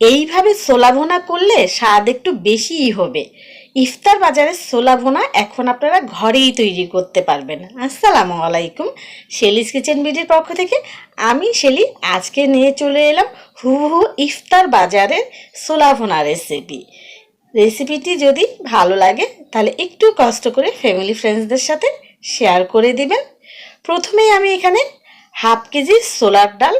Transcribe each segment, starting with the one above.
এইভাবে ছোলা ভোনা করলে স্বাদ একটু বেশিই হবে। ইফতার বাজারে ছোলা ভোনা এখন আপনারা ঘরেই তৈরি করতে পারবেন। আসসালামু আলাইকুম, শেলিস কিচেন বিডির পক্ষ থেকে আমি শেলি আজকে নিয়ে চলে এলাম হুবহু ইফতার বাজারের ছোলা ভোনা রেসিপি। রেসিপিটি যদি ভালো লাগে তাহলে একটু কষ্ট করে ফ্যামিলি ফ্রেন্ডসদের সাথে শেয়ার করে দিবেন। প্রথমেই আমি এখানে হাফ কেজি সোলার ডাল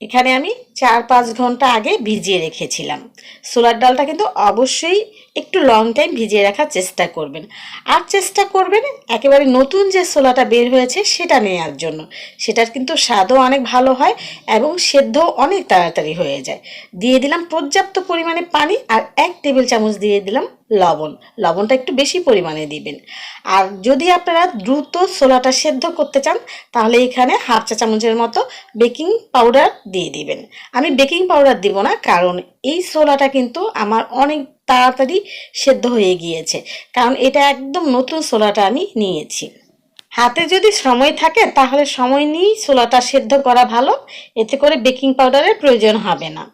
এখানে আমি চার পাঁচ ঘণ্টা আগে ভিজিয়ে রেখেছিলাম। সোলার ডালটা কিন্তু অবশ্যই একটু লং টাইম ভিজিয়ে রাখার চেষ্টা করবেন। আর চেষ্টা করবেন একেবারে নতুন যে সোলাটা বের হয়েছে সেটা নেওয়ার জন্য। সেটার কিন্তু স্বাদও অনেক ভালো হয় এবং সেদ্ধও অনেক তাড়াতাড়ি হয়ে যায়। দিয়ে দিলাম পর্যাপ্ত পরিমাণে পানি আর এক টেবিল চামচ দিয়ে দিলাম লবণ, লবণটা একটু বেশি পরিমাণে দিবেন। আর যদি আপনারা দ্রুত ছোলাটা সেদ্ধ করতে চান, তাহলে এখানে হাফ চা চামচের মতো বেকিং পাউডার দিয়ে দিবেন। আমি বেকিং পাউডার দিব না, কারণ এই ছোলাটা কিন্তু আমার অনেক তাড়াতাড়ি সেদ্ধ হয়ে গিয়েছে, কারণ এটা একদম নতুন ছোলাটা আমি নিয়েছি। হাতে যদি সময় থাকে, তাহলে সময় নিয়েই ছোলাটা সেদ্ধ করা ভালো, এতে করে বেকিং পাউডারের প্রয়োজন হবে না।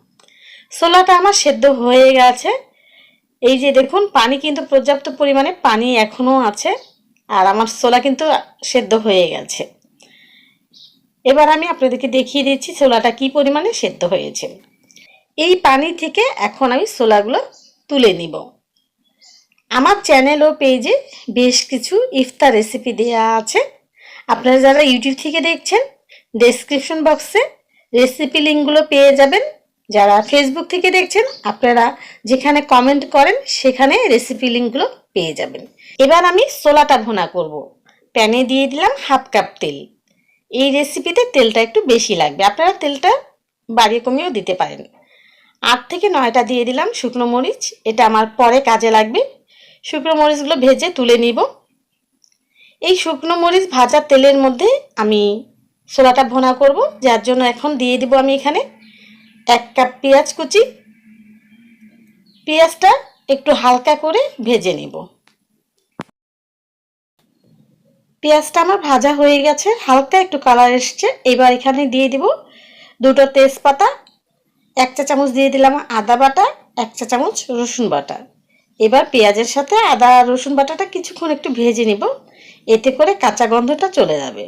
ছোলাটা আমার সেদ্ধ হয়ে গেছে এই যে দেখুন, পানি কিন্তু পর্যাপ্ত পরিমাণে পানি এখনও আছে, আর আমার ছোলা কিন্তু সেদ্ধ হয়ে গেছে। এবার আমি আপনাদেরকে দেখিয়ে দিচ্ছি ছোলাটা কি পরিমাণে সেদ্ধ হয়েছে। এই পানি থেকে এখন আমি ছোলাগুলো তুলে নিব। আমার চ্যানেল ও পেজে বেশ কিছু ইফতার রেসিপি দেওয়া আছে। আপনারা যারা ইউটিউব থেকে দেখছেন ডেসক্রিপশন বক্সে রেসিপি লিঙ্কগুলো পেয়ে যাবেন। যারা ফেসবুক থেকে দেখছেন, আপনারা যেখানে কমেন্ট করেন, সেখানে রেসিপি লিঙ্কগুলো পেয়ে যাবেন। এবার আমি সোলাটা ভুনা করব। প্যানে দিয়ে দিলাম হাফ কাপ তেল। এই রেসিপিতে তেলটা একটু বেশি লাগবে। আপনারা তেলটা বাড়িয়ে কমিয়েও দিতে পারেন। আট থেকে নয়টা দিয়ে দিলাম শুকনো মরিচ। এটা আমার পরে কাজে লাগবে। শুকনো মরিচগুলো ভেজে তুলে নিব। এই শুকনো মরিচ ভাজা তেলের মধ্যে আমি সোলাটা ভোনা করব। যার জন্য এখন দিয়ে দিব আমি এখানে এক কাপ পেঁয়াজ কুচি, পেঁয়াজটা একটু হালকা করে ভেজে নিব। পেঁয়াজটা আমার ভাজা হয়ে গেছে, হালকা একটু কালার এসছে, এবার এখানে দিয়ে দিব দুটো তেজপাতা, এক চা চামচ দিয়ে দিলাম আদা বাটা, এক চা চামচ রসুন বাটা। এবার পেঁয়াজের সাথে আদা রসুন বাটাটা কিছুক্ষণ একটু ভেজে নিব, এতে করে কাঁচা গন্ধটা চলে যাবে।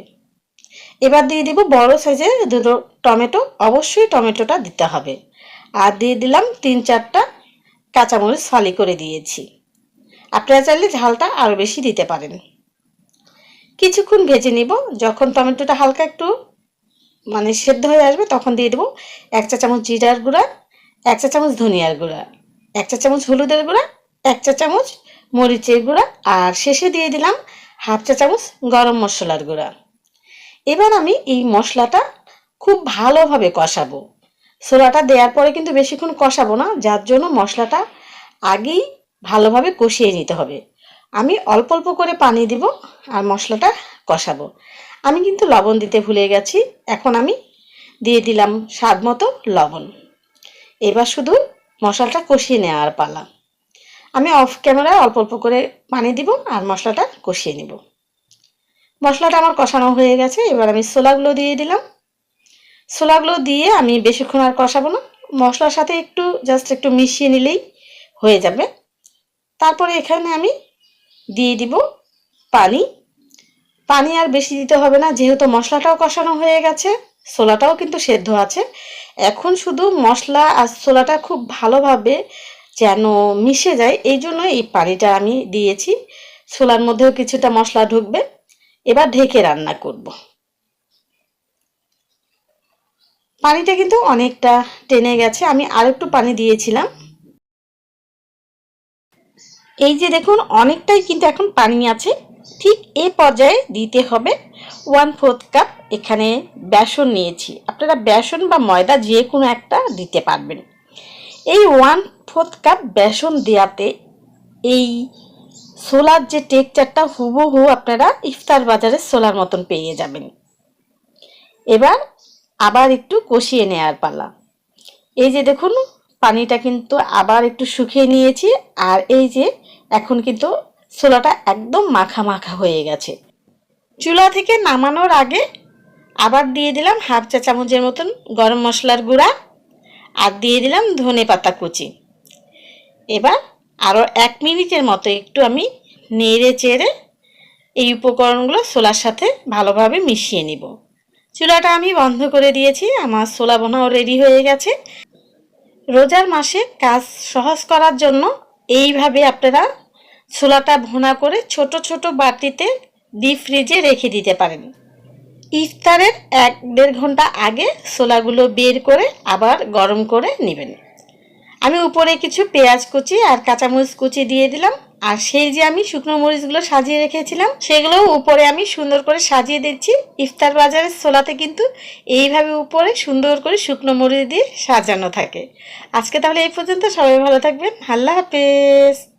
এবার দিয়ে দিব বড় সাইজের দুটো টমেটো। অবশ্যই টমেটোটা দিতে হবে। আর দিয়ে দিলাম তিন চারটা কাঁচামরিচ ফালি করে দিয়েছি। আপনারা চাইলে ঝালটা আরও বেশি দিতে পারেন। কিছুক্ষণ ভেজে নিব। যখন টমেটোটা হালকা একটু মানে সেদ্ধ হয়ে আসবে, তখন দিয়ে দেবো এক চা চামচ জিরার গুঁড়া, এক চা চামচ ধনিয়ার গুঁড়া, এক চা চামচ হলুদের গুঁড়া, এক চা চামচ মরিচের গুঁড়া, আর শেষে দিয়ে দিলাম হাফ চা চামচ গরম মশলার গুঁড়া। এবার আমি এই মশলাটা খুব ভালোভাবে কষাবো। ছোলাটা দেওয়ার পরে কিন্তু বেশিক্ষণ কষাবো না, যার জন্য মশলাটা আগেই ভালোভাবে কষিয়ে নিতে হবে। আমি অল্প অল্প করে পানি দিব আর মশলাটা কষাবো। আমি কিন্তু লবণ দিতে ভুলে গেছি, এখন আমি দিয়ে দিলাম স্বাদ মতো লবণ। এবার শুধু মশলাটা কষিয়ে নেওয়ার পালা। আমি অফ ক্যামেরায় অল্প অল্প করে পানি দিব আর মশলাটা কষিয়ে নিব। মশলাটা আমার কষানো হয়ে গেছে, এবার আমি ছোলাগুলো দিয়ে দিলাম। ছোলাগুলো দিয়ে আমি বেশিক্ষণ আর কষাবো না, মশলার সাথে একটু জাস্ট একটু মিশিয়ে নিলেই হয়ে যাবে। তারপরে এখানে আমি দিয়ে দিব পানি। পানি আর বেশি দিতে হবে না, যেহেতু মশলাটাও কষানো হয়ে গেছে, ছোলাটাও কিন্তু সেদ্ধ আছে। এখন শুধু মশলা আর ছোলাটা খুব ভালোভাবে যেন মিশে যায়, এই জন্য এই পানিটা আমি দিয়েছি। ছোলার মধ্যেও কিছুটা মশলা ঢুকবে। এবার ঢেকে রান্না করব। পানিটা কিন্তু অনেকটা টেনে গেছে, আমি আর একটু পানি দিয়েছিলাম। এই যে দেখুন, অনেকটাই কিন্তু এখন পানি আছে। ঠিক এ পর্যায়ে দিতে হবে ওয়ান ফোর্থ কাপ এখানে বেসন নিয়েছি। আপনারা বেসন বা ময়দা যে কোনো একটা দিতে পারবেন। এই ওয়ান ফোর্থ কাপ বেসন দেওয়াতে এই সোলার যে টেকচারটা হুবহু আপনারা ইফতার বাজারে সোলার মতন পেয়ে যাবেন। এবার আবার একটু কষিয়ে নেওয়ার পালা। এই যে দেখুন, পানিটা কিন্তু আবার একটু শুকিয়ে নিয়েছি আর এই যে এখন কিন্তু ছোলাটা একদম মাখা মাখা হয়ে গেছে। চুলা থেকে নামানোর আগে আবার দিয়ে দিলাম হাফ চা চামচের মতন গরম মশলার গুঁড়া আর দিয়ে দিলাম ধনে পাতা কুচি। এবার আরও এক মিনিটের মতো একটু আমি নেড়ে চেড়ে এই উপকরণগুলো ছোলার সাথে ভালোভাবে মিশিয়ে নিব। চুলাটা আমি বন্ধ করে দিয়েছি, আমার ছোলা বোনাও রেডি হয়ে গেছে। রোজার মাসে কাজ সহজ করার জন্য এইভাবে আপনারা ছোলাটা ভোনা করে ছোট ছোট বাটিতে ডিপ ফ্রিজে রেখে দিতে পারেন। ইফতারের এক দেড় ঘণ্টা আগে ছোলাগুলো বের করে আবার গরম করে নেবেন। আমি উপরে কিছু পেঁয়াজ কুচি আর কাঁচামরিচ কুচি দিয়ে দিলাম। আর সেই যে আমি শুকনো মরিচগুলো সাজিয়ে রেখেছিলাম, সেগুলো উপরে আমি সুন্দর করে সাজিয়ে দিচ্ছি। ইফতার বাজারের সোলাতে কিন্তু এইভাবে উপরে সুন্দর করে শুকনো মরিচ দিয়ে সাজানো থাকে। আজকে তাহলে এই পর্যন্ত। সবাই ভালো থাকবেন। আল্লাহ হাফেজ।